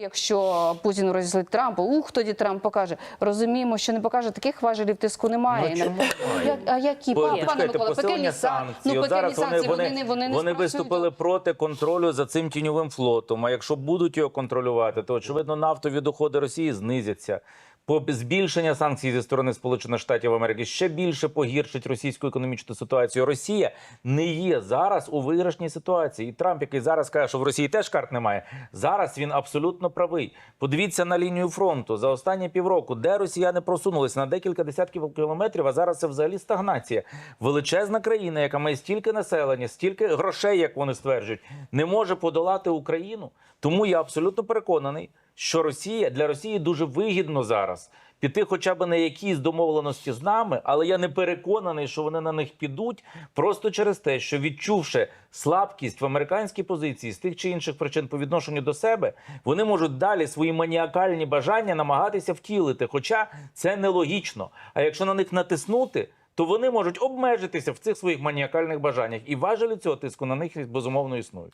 Якщо Путін розізлить Трампа, ух, тоді Трамп покаже. Розуміємо, що не покаже таких важелів тиску немає. Ну. Як- а які По- Па- пане почекайте, Микола, посилення пекельні са- санкцій. Ну, От пекельні зараз вони, санкції, вони, вони, вони, не вони спрацюють. виступили проти контролю за цим тіньовим флотом. А якщо будуть його контролювати, то очевидно нафтові доходи Росії знизяться. Збільшення санкцій зі сторони Сполучених Штатів Америки ще більше погіршить російську економічну ситуацію. Росія не є зараз у виграшній ситуації. І Трамп, який зараз каже, що в Росії теж карт немає. Зараз він абсолютно правий. Подивіться на лінію фронту за останні півроку, де росіяни просунулися на декілька десятків кілометрів. А зараз це взагалі стагнація. Величезна країна, яка має стільки населення, стільки грошей, як вони стверджують, не може подолати Україну. Тому я абсолютно переконаний, що Росія для Росії дуже вигідно зараз піти, хоча б на якісь домовленості з нами, але я не переконаний, що вони на них підуть просто через те, що відчувши слабкість в американській позиції з тих чи інших причин по відношенню до себе, вони можуть далі свої маніакальні бажання намагатися втілити. Хоча це нелогічно. А якщо на них натиснути, то вони можуть обмежитися в цих своїх маніакальних бажаннях, і важелі цього тиску на них безумовно існують.